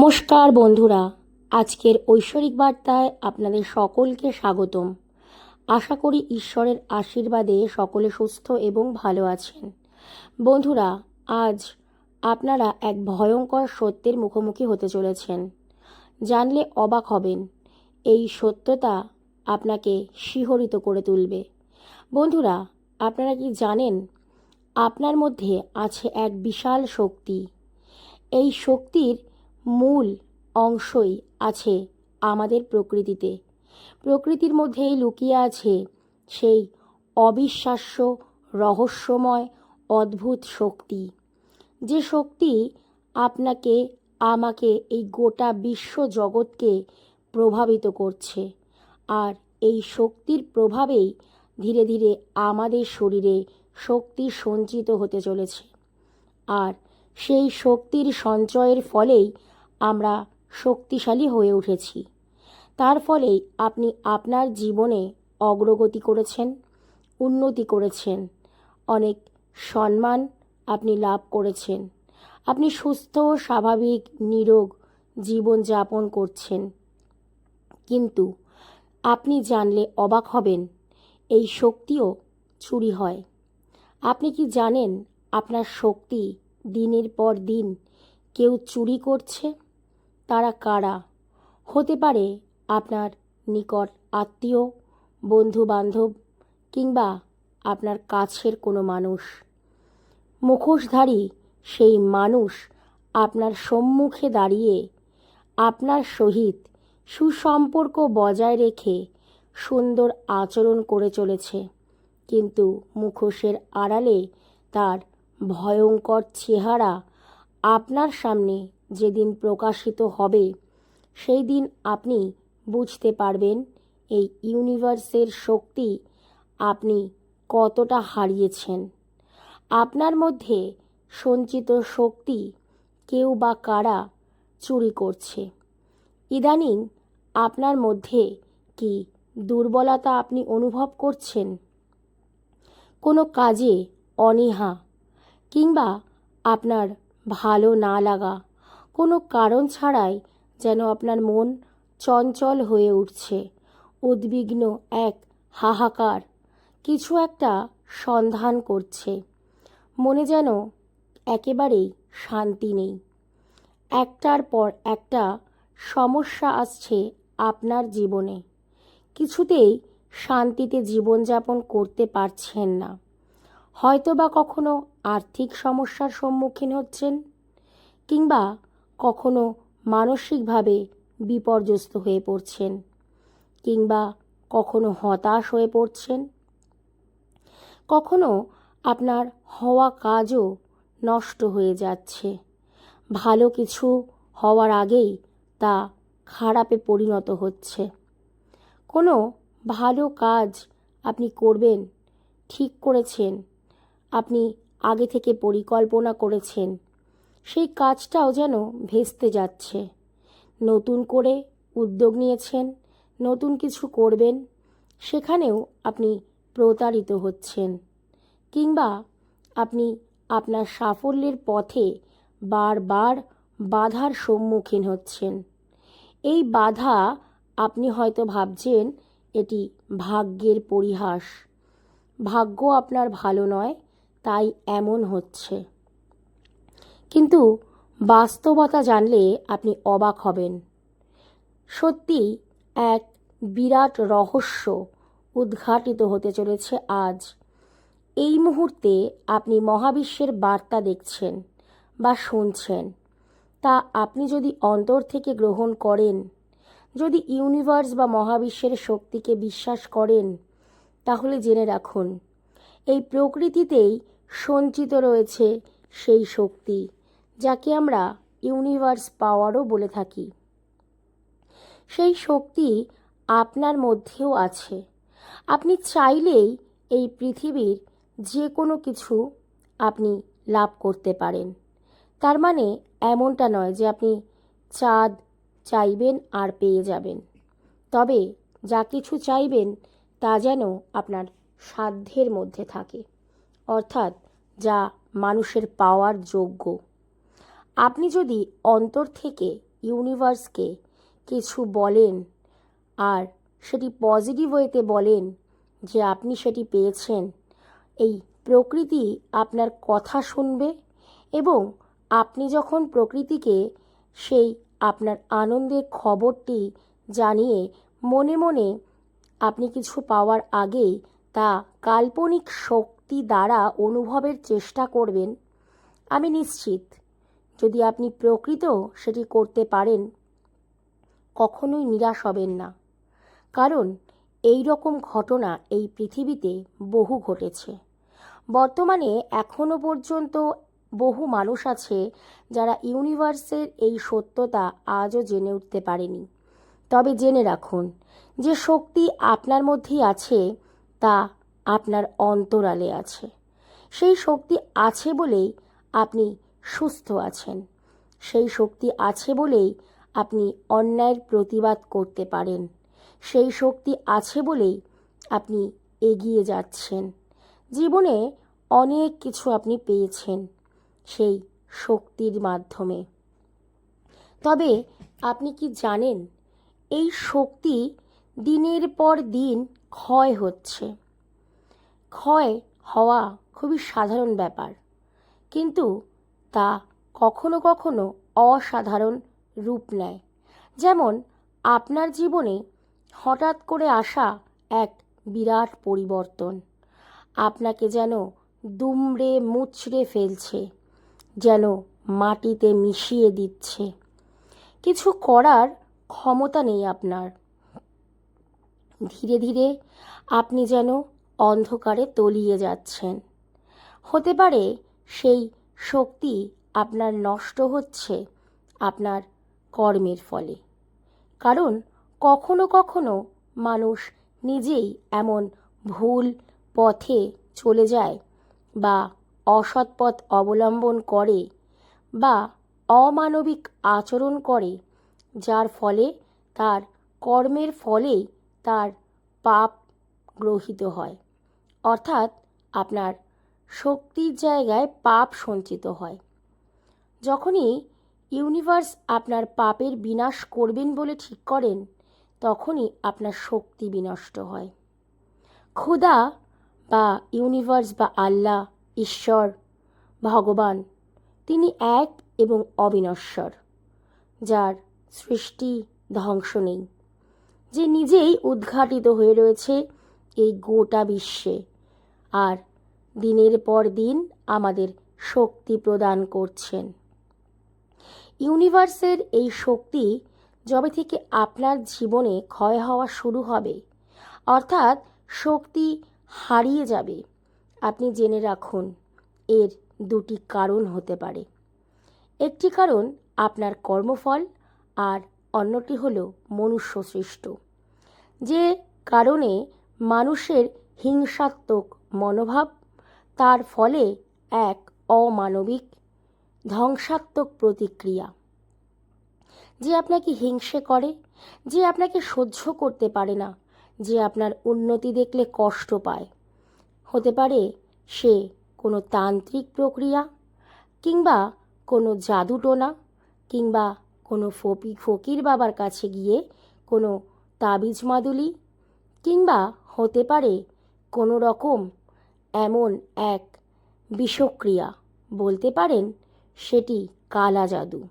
নমস্কার বন্ধুরা, আজকের ঐশ্বরিক বার্তায় আপনাদের সকলকে স্বাগতম। আশা করি ঈশ্বরের আশীর্বাদে সকলে সুস্থ এবং ভালো আছেন। বন্ধুরা, আজ আপনারা এক ভয়ঙ্কর সত্যের মুখোমুখি হতে চলেছেন। জানলে অবাক হবেন, এই সত্যতা আপনাকে শিহরিত করে তুলবে। বন্ধুরা, আপনারা কি জানেন, আপনার মধ্যে আছে এক বিশাল শক্তি। এই শক্তির মূল অংশই আছে আমাদের প্রকৃতিতে। প্রকৃতির মধ্যেই লুকিয়ে আছে সেই অবিশ্বাস্য, রহস্যময়, অদ্ভুত শক্তি। যে শক্তি আপনাকে, আমাকে এই গোটা বিশ্ব জগৎকে প্রভাবিত করছে। আর এই শক্তির প্রভাবেই ধীরে ধীরে আমাদের শরীরে শক্তি সঞ্চিত হতে চলেছে। আর সেই শক্তির সঞ্চয়ের ফলেই আমরা শক্তিশালী হয়ে উঠেছি। তার ফলেই আপনি আপনার জীবনে অগ্রগতি করেছেন, উন্নতি করেছেন। অনেক সম্মান আপনি লাভ করেছেন। আপনি সুস্থ, স্বাভাবিক, নিরোগ জীবনযাপন করছেন। কিন্তু আপনি জানলে অবাক হবেন, এই শক্তিও চুরি হয়। আপনি কি জানেন আপনার শক্তি দিনের পর দিন কেউ চুরি করছে? তারা কারা? হতে পারে আপনার নিকট আত্মীয় বন্ধু বান্ধব কিংবা আপনার কাছের কোনো মানুষ। মুখোশধারী সেই মানুষ আপনার সম্মুখে দাঁড়িয়ে আপনার সহিত সুসম্পর্ক বজায় রেখে সুন্দর আচরণ করে চলেছে। কিন্তু মুখোশের আড়ালে তার ভয়ঙ্কর চেহারা আপনার সামনে যেদিন প্রকাশিত হবে, সেই দিন আপনি বুঝতে পারবেন এই ইউনিভার্সের শক্তি আপনি কতটা হারিয়েছেন। আপনার মধ্যে সঞ্চিত শক্তি কেউ বা কারা চুরি করছে। ইদানিং আপনার মধ্যে কি দুর্বলতা আপনি অনুভব করছেন? কোনো কাজে অনীহা কিংবা আপনার ভালো না লাগা কোনো কারণ ছাড়াই যেন আপনার মন চঞ্চল হয়ে উঠছে। উদ্বিগ্ন এক হাহাকার কিছু একটা সন্ধান করছে। মনে যেন একেবারেই শান্তি নেই। একটার পর একটা সমস্যা আসছে আপনার জীবনে। কিছুতেই শান্তিতে জীবনযাপন করতে পারছেন না। হয়তো বা কখনো আর্থিক সমস্যার সম্মুখীন হচ্ছেন কিংবা কখনো মানসিকভাবে বিপর্যস্ত হয়ে পড়ছেন কিংবা কখনো হতাশ হয়ে পড়ছেন? কখনো আপনার হওয়া কাজও নষ্ট হয়ে যাচ্ছে। ভালো কিছু হওয়ার আগেই তা খারাপে পরিণত হচ্ছে। কোনো ভালো কাজ আপনি করবেন, ঠিক করেছেন, আপনি আগে থেকে পরিকল্পনা করেছেন সেই কাজটাও যেন ভেস্তে যাচ্ছে। নতুন করে উদ্যোগ নিয়েছেন, নতুন কিছু করবেন, সেখানেও আপনি প্রতারিত হচ্ছেন। কিংবা আপনি আপনার সাফল্যের পথে বারবার বাধার সম্মুখীন হচ্ছেন। এই বাধা আপনি হয়তো ভাবছেন, এটি ভাগ্যের পরিহাস। ভাগ্য আপনার ভালো নয়, তাই এমন হচ্ছে। কিন্তু বাস্তবতা জানলে আপনি অবাক হবেন। সত্যি এক বিরাট রহস্য উদ্ঘাটিত হতে চলেছে আজ। এই মুহূর্তে আপনি মহাবিশ্বের বার্তা দেখছেন বা শুনছেন। তা আপনি যদি অন্তর থেকে গ্রহণ করেন, যদি ইউনিভার্স বা মহাবিশ্বের শক্তিকে বিশ্বাস করেন, তাহলে জেনে রাখুন, এই প্রকৃতিতেই সঞ্চিত রয়েছে সেই শক্তি। যাকে আমরা ইউনিভার্স পাওয়ারও বলে থাকি। সেই শক্তি আপনার মধ্যেও আছে। আপনি চাইলেই এই পৃথিবীর যে কোনো কিছু আপনি লাভ করতে পারেন। তার মানে এমনটা নয় যে আপনি চাঁদ চাইবেন আর পেয়ে যাবেন। তবে যা কিছু চাইবেন তা যেন আপনার সাধ্যের মধ্যে থাকে। অর্থাৎ যা মানুষের পাওয়ার যোগ্য। আপনি যদি অন্তর থেকে ইউনিভার্সকে কিছু বলেন আর সেটি পজিটিভ ওয়েতে বলেন যে আপনি সেটি পেয়েছেন, এই প্রকৃতি আপনার কথা শুনবে এবং আপনি যখন প্রকৃতিকে সেই আপনার আনন্দের খবরটি জানিয়ে মনে মনে আপনি কিছু পাওয়ার আগেই তা কাল্পনিক শক্তি দ্বারা অনুভবের চেষ্টা করবেন, আমি নিশ্চিত যদি আপনি প্রকৃত সেটি করতে পারেন, কখনোই নিরাশ হবেন না। কারণ এই রকম ঘটনা এই পৃথিবীতে বহু ঘটেছে। বর্তমানে এখনও পর্যন্ত বহু মানুষ আছে যারা ইউনিভার্সের এই সত্যতা আজও জেনে উঠতে পারেনি। তবে জেনে রাখুন, যে শক্তি আপনার মধ্যেই আছে, তা আপনার অন্তরালে আছে। সেই শক্তি আছে বলেই আপনি সুস্থ আছেন। সেই শক্তি আছে বলেই আপনি অন্যায়ের প্রতিবাদ করতে পারেন। সেই শক্তি আছে বলেই আপনি এগিয়ে যাচ্ছেন। জীবনে অনেক কিছু আপনি পেয়েছেন সেই শক্তির মাধ্যমে। তবে আপনি কি জানেন, এই শক্তি দিনের পর দিন ক্ষয় হচ্ছে। ক্ষয় হওয়া খুবই সাধারণ ব্যাপার। কিন্তু তা কখনো কখনো অসাধারণ রূপ নেয়। যেমন, আপনার জীবনে হঠাৎ করে আসা এক বিরাট পরিবর্তন। আপনাকে যেন দুমড়ে মুচড়ে ফেলছে, যেন মাটিতে মিশিয়ে দিচ্ছে। কিছু করার ক্ষমতা নেই আপনার। ধীরে ধীরে আপনি যেন অন্ধকারে তলিয়ে যাচ্ছেন। হতে পারে সেই শক্তি আপনার নষ্ট হচ্ছে আপনার কর্মের ফলে। কারণ কখনো কখনো মানুষ নিজেই এমন ভুল পথে চলে যায় বা অসৎ পথ অবলম্বন করে বা অমানবিক আচরণ করে, যার ফলে তার কর্মের ফলেই তার পাপ গ্রহিত হয়। অর্থাৎ আপনার শক্তির জায়গায় পাপ সঞ্চিত হয়। যখনই ইউনিভার্স আপনার পাপের বিনাশ করবেন বলে ঠিক করেন, তখনই আপনার শক্তি বিনষ্ট হয়। ক্ষুধা বা ইউনিভার্স বা আল্লাহ, ঈশ্বর, ভগবান, তিনি এক এবং অবিনশ্বর, যার সৃষ্টি ধ্বংস নেই। যে নিজেই উদ্ঘাটিত হয়ে রয়েছে এই গোটা বিশ্বে, আর দিনের পর দিন আমাদের শক্তি প্রদান করছেন। ইউনিভার্সের এই শক্তি যবে থেকে আপনার জীবনে ক্ষয় হওয়া শুরু হবে, অর্থাৎ শক্তি হারিয়ে যাবে, আপনি জেনে রাখুন, এর দুটি কারণ হতে পারে। একটি কারণ আপনার কর্মফল আর অন্যটি হল মনুষ্য সৃষ্ট যে কারণে মানুষের হিংসাত্মক মনোভাব তার ফলে এক অমানবিক ধ্বংসাত্মক প্রতিক্রিয়া। যে আপনাকে হিংসে করে, যে আপনাকে সহ্য করতে পারে না, যে আপনার উন্নতি দেখলে কষ্ট পায়। হতে পারে সে কোনো তান্ত্রিক প্রক্রিয়া কিংবা কোনো জাদুটোনা কিংবা কোনো ফকি ফকির বাবার কাছে গিয়ে কোনো তাবিজ মাদুলি কিংবা হতে পারে কোনো রকম এমন এক বিষক্রিয়া বলতে পারেন সেটি কালা জাদু।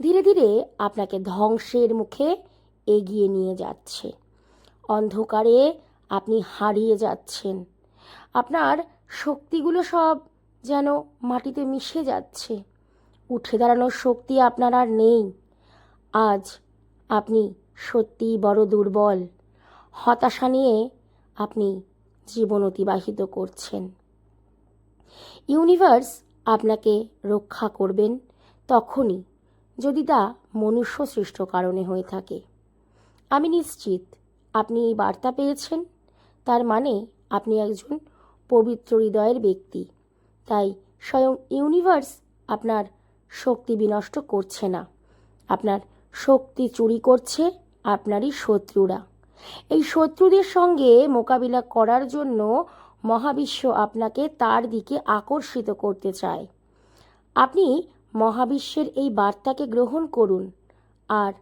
ধীরে ধীরে আপনাকে ধ্বংসের মুখে এগিয়ে নিয়ে যাচ্ছে। অন্ধকারে আপনি হারিয়ে যাচ্ছেন। আপনার শক্তিগুলো সব যেন মাটিতে মিশে যাচ্ছে। উঠে দাঁড়ানোর শক্তি আপনার আর নেই। আজ আপনি সত্যিই বড় দুর্বল। হতাশা নিয়ে আপনি জীবন অতিবাহিত করছেন। ইউনিভার্স আপনাকে রক্ষা করবেন তখনই, যদি তা মনুষ্য সৃষ্ট কারণে হয়ে থাকে। আমি নিশ্চিত আপনি এই বার্তা পেয়েছেন, তার মানে আপনি একজন পবিত্র হৃদয়ের ব্যক্তি। তাই স্বয়ং ইউনিভার্স আপনার শক্তি বিনষ্ট করছে না। আপনার শক্তি চুরি করছে আপনারই শত্রুরা। এই শত্রুদের সঙ্গে মোকাবিলা করার জন্য মহাবিশ্ব আপনাকে তার দিকে আকর্ষিত করতে চায়। আপনি মহাবিশ্বের এই বার্তাকে গ্রহণ করুন। আর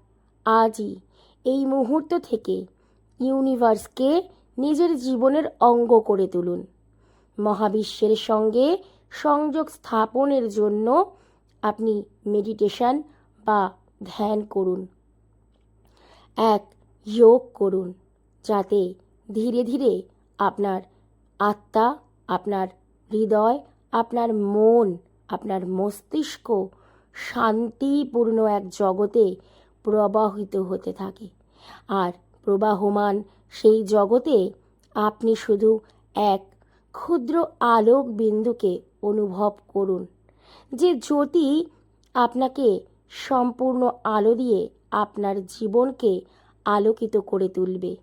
আজই এই মুহূর্ত থেকে ইউনিভার্সকে নিজের জীবনের অঙ্গ করে তুলুন। মহাবিশ্বের সঙ্গে সংযোগ স্থাপনের জন্য আপনি মেডিটেশন বা ধ্যান করুন। এক যোগ করুন যাতে ধীরে ধীরে আপনার আত্মা, আপনার হৃদয়, আপনার মন, আপনার মস্তিষ্ক শান্তিপূর্ণ এক জগতে প্রবাহিত হতে থাকে। আর প্রবাহমান সেই জগতে আপনি শুধু এক ক্ষুদ্র আলোক বিন্দুকে অনুভব করুন, যে জ্যোতি আপনাকে সম্পূর্ণ আলো দিয়ে আপনার জীবনকে আলোকিত করে তুলবে।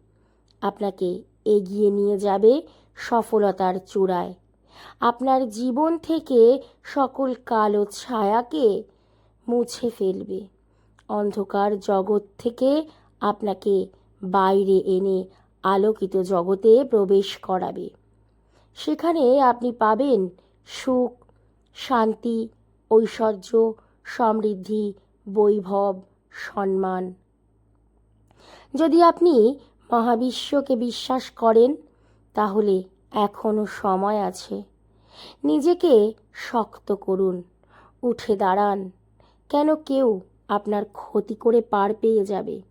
আপনাকে এগিয়ে নিয়ে যাবে সফলতার চূড়ায়। আপনার জীবন থেকে সকল কালো ছায়াকে মুছে ফেলবে। অন্ধকার জগৎ থেকে আপনাকে বাইরে এনে আলোকিত জগতে প্রবেশ করাবে। সেখানে আপনি পাবেন সুখ, শান্তি, ঐশ্বর্য, সমৃদ্ধি, বৈভব, সম্মান। যদি আপনি মহাবিশ্বকে বিশ্বাস করেন, তাহলে এখনও সময় আছে। নিজেকে শক্ত করুন, উঠে দাঁড়ান। কেন কেউ আপনার ক্ষতি করে পার পেয়ে যাবে?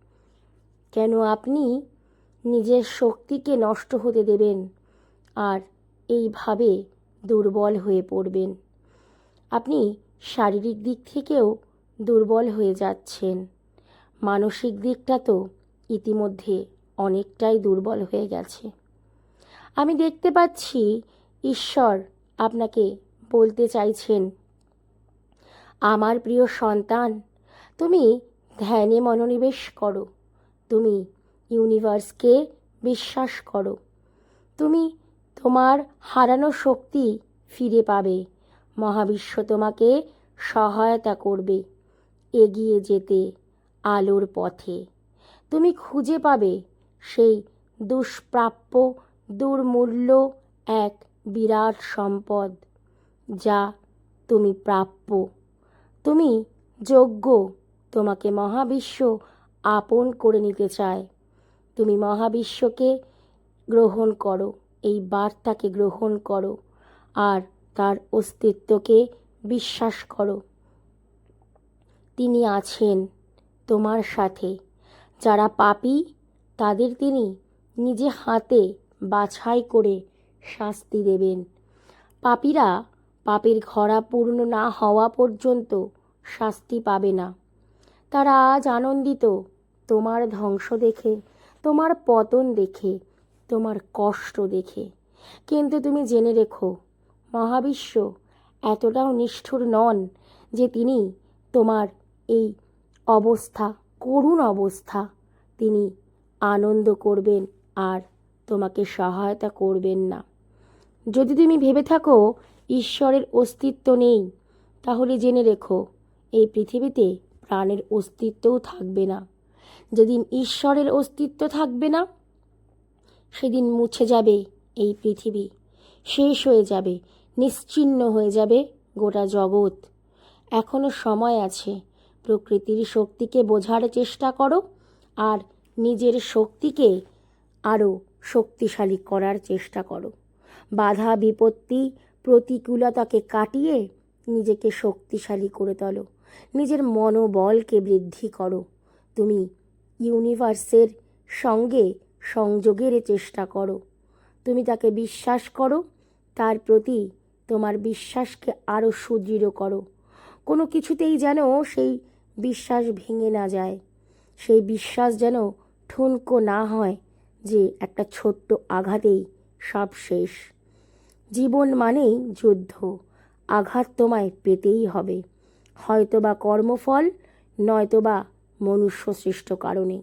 কেন আপনি নিজের শক্তিকে নষ্ট হতে দেবেন আর এইভাবে দুর্বল হয়ে পড়বেন? আপনি শারীরিক দিক থেকেও দুর্বল হয়ে যাচ্ছেন। মানসিক দিকটা তো ইতিমধ্যে অনেকটাই দুর্বল হয়ে গেছে। আমি দেখতে পাচ্ছি ঈশ্বর আপনাকে বলতে চাইছেন, আমার প্রিয় সন্তান, তুমি ধ্যানে মনোনিবেশ করো। তুমি ইউনিভার্সকে বিশ্বাস করো। তুমি তোমার হারানো শক্তি ফিরে পাবে। মহাবিশ্ব তোমাকে সহায়তা করবে। এগিয়ে যেতে আলোর পথে। তুমি খুঁজে পাবে সেই দুষ্প্রাপ্য, দুর্মূল্য এক বিরাট সম্পদ, যা তুমি প্রাপ্য। তুমি যোগ্য, তোমাকে মহাবিশ্ব আপন করে নিতে চায়। তুমি মহাবিশ্বকে গ্রহণ করো, এই বার্তাকে গ্রহণ করো, আর তার অস্তিত্বকে বিশ্বাস করো। তিনি আছেন তোমার সাথে। যারা পাপী, তাদের তিনি নিজে হাতে বাছাই করে শাস্তি দেবেন। পাপীরা পাপের ঘরা পূর্ণ না হওয়া পর্যন্ত শাস্তি পাবে না। তারা আজ আনন্দিত, তোমার ধ্বংস দেখে, তোমার পতন দেখে, তোমার কষ্ট দেখে। কিন্তু তুমি জেনে রেখো, মহাবিশ্ব এতটাও নিষ্ঠুর নন যে তিনি তোমার এই অবস্থা করুণ অবস্থা। তিনি আনন্দ করবেন আর তোমাকে সহায়তা করবেন না। যদি তুমি ভেবে থাকো ঈশ্বরের অস্তিত্ব নেই, তাহলে জেনে রেখো, এই পৃথিবীতে প্রাণের অস্তিত্বও থাকবে না। যেদিন ঈশ্বরের অস্তিত্ব থাকবে না, সেদিন মুছে যাবে এই পৃথিবী, শেষ হয়ে যাবে, নিশ্চিহ্ন হয়ে যাবে গোটা জগৎ। এখনও সময় আছে প্রকৃতির শক্তিকে বোঝার চেষ্টা করো আর নিজের শক্তিকে আরও শক্তিশালী করার চেষ্টা করো। বাধা, বিপত্তি, প্রতিকূলতাকে কাটিয়ে নিজেকে শক্তিশালী করে তোলো। নিজের মনোবলকে বৃদ্ধি করো। তুমি ইউনিভার্সের সঙ্গে সংযোগের চেষ্টা করো। তুমি তাকে বিশ্বাস করো, তার প্রতি তোমার বিশ্বাসকে আরও সুদৃঢ় করো। কোনো কিছুতেই যেন সেই বিশ্বাস ভেঙে না যায়। সেই বিশ্বাস যেন ঠুনকো না হয় যে একটা ছোট্ট আঘাতেই সব শেষ। জীবন মানেই যুদ্ধ, আঘাত তোমায় পেতেই হবে। হয়তোবা কর্মফল, নয়তোবা মনুষ্য সৃষ্ট কারণে।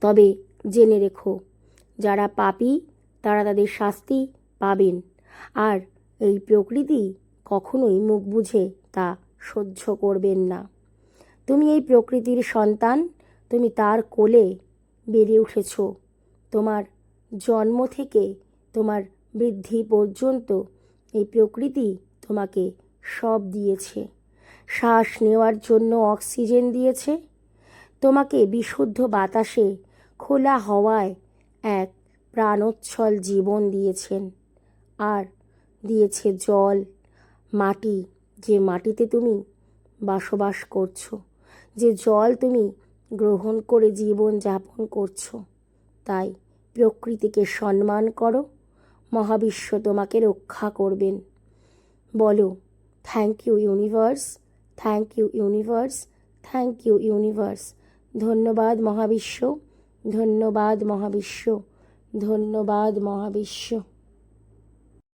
তবে জেনে রেখো, যারা পাপি, তারা তাদের শাস্তি পাবেন। আর এই প্রকৃতি কখনোই মুখ বুঝে তা সহ্য করবেন না। তুমি এই প্রকৃতির সন্তান, তুমি তার কোলে বেড়ে উঠেছ। তোমার জন্ম থেকে তোমার বৃদ্ধি পর্যন্ত এই প্রকৃতি তোমাকে সব দিয়েছে। শ্বাস নেওয়ার জন্য অক্সিজেন দিয়েছে। তোমাকে বিশুদ্ধ বাতাসে খোলা হওয়ায় এক প্রাণোচ্ছল জীবন দিয়েছেন। আর দিয়েছে জল, মাটি, যে মাটিতে তুমি বসবাস করছ। যে জল তুমি গ্রহণ করে জীবন যাপন করছ, তাই প্রকৃতিকে সম্মান করো, মহাবিশ্ব তোমাকে রক্ষা করবেন। বলো thank you universe thank you universe thank you universe ধন্যবাদ মহাবিশ্ব ধন্যবাদ মহাবিশ্ব ধন্যবাদ মহাবিশ্ব।